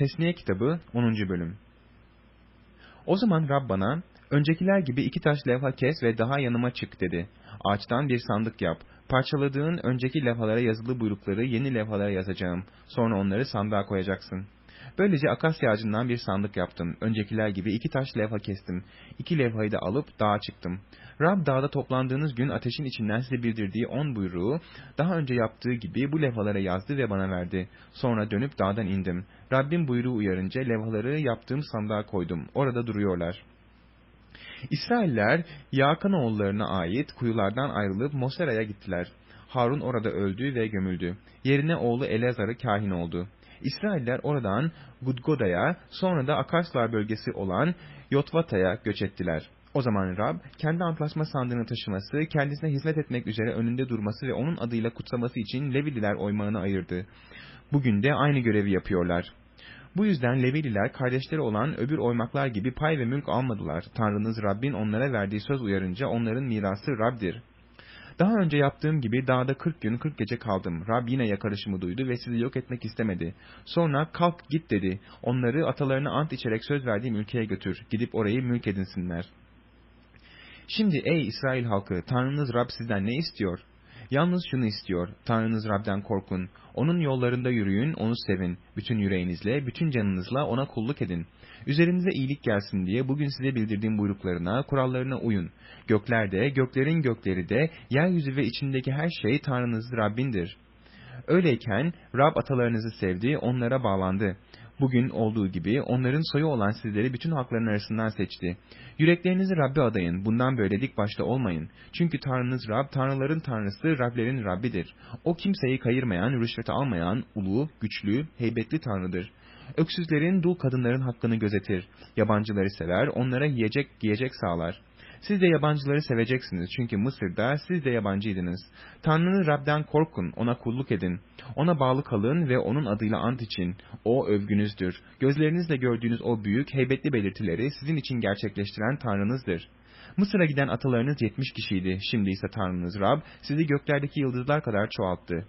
Tesniye kitabı 10. bölüm. O zaman Rab bana, öncekiler gibi iki taş levha kes ve daha yanıma çık dedi. Ağaçtan bir sandık yap. Parçaladığın önceki levhalara yazılı buyrukları yeni levhalara yazacağım. Sonra onları sandığa koyacaksın. Böylece akasya ağacından bir sandık yaptım. Öncekiler gibi iki taş levha kestim. İki levhayı da alıp dağa çıktım. Rab dağda toplandığınız gün ateşin içinden size bildirdiği on buyruğu daha önce yaptığı gibi bu levhalara yazdı ve bana verdi. Sonra dönüp dağdan indim. Rabbim buyruğu uyarınca levhaları yaptığım sandığa koydum. Orada duruyorlar. İsrailler Yakan oğullarına ait kuyulardan ayrılıp Mosera'ya gittiler. Harun orada öldü ve gömüldü. Yerine oğlu Eleazar'ı kahin oldu. İsrailler oradan Gudgoda'ya sonra da Akarslar bölgesi olan Yotvata'ya göç ettiler. O zaman Rab kendi antlaşma sandığını taşıması, kendisine hizmet etmek üzere önünde durması ve onun adıyla kutsaması için Levililer oymağını ayırdı. Bugün de aynı görevi yapıyorlar. Bu yüzden Levililer kardeşleri olan öbür oymaklar gibi pay ve mülk almadılar. Tanrınız Rabbin onlara verdiği söz uyarınca onların mirası Rab'dir. Daha önce yaptığım gibi dağda 40 gün 40 gece kaldım. Rab yine yakarışımı duydu ve sizi yok etmek istemedi. Sonra kalk git dedi. Onları atalarına ant içerek söz verdiğim ülkeye götür. Gidip orayı mülk edinsinler. Şimdi ey İsrail halkı Tanrınız Rab sizden ne istiyor? Yalnız şunu istiyor. Tanrınız Rab'den korkun. Onun yollarında yürüyün, onu sevin. Bütün yüreğinizle, bütün canınızla ona kulluk edin. Üzerinize iyilik gelsin diye bugün size bildirdiğim buyruklarına, kurallarına uyun. Göklerde, göklerin gökleri de, yeryüzü ve içindeki her şey Tanrınız Rabbindir. Öyleyken Rab atalarınızı sevdi, onlara bağlandı. Bugün olduğu gibi onların soyu olan sizleri bütün halkların arasından seçti. Yüreklerinizi Rabbe adayın, bundan böyle dik başta olmayın. Çünkü Tanrınız Rab, Tanrıların Tanrısı, Rablerin Rabbidir. O kimseyi kayırmayan, rüşvet almayan, ulu, güçlü, heybetli Tanrıdır. Öksüzlerin, dul kadınların hakkını gözetir. Yabancıları sever, onlara yiyecek giyecek sağlar. Siz de yabancıları seveceksiniz çünkü Mısır'da siz de yabancıydınız. Tanrı'nın Rab'den korkun, ona kulluk edin. Ona bağlı kalın ve onun adıyla ant için. O övgünüzdür. Gözlerinizle gördüğünüz o büyük, heybetli belirtileri sizin için gerçekleştiren Tanrınızdır. Mısır'a giden atalarınız yetmiş kişiydi. Şimdi ise Tanrınız Rab sizi göklerdeki yıldızlar kadar çoğalttı.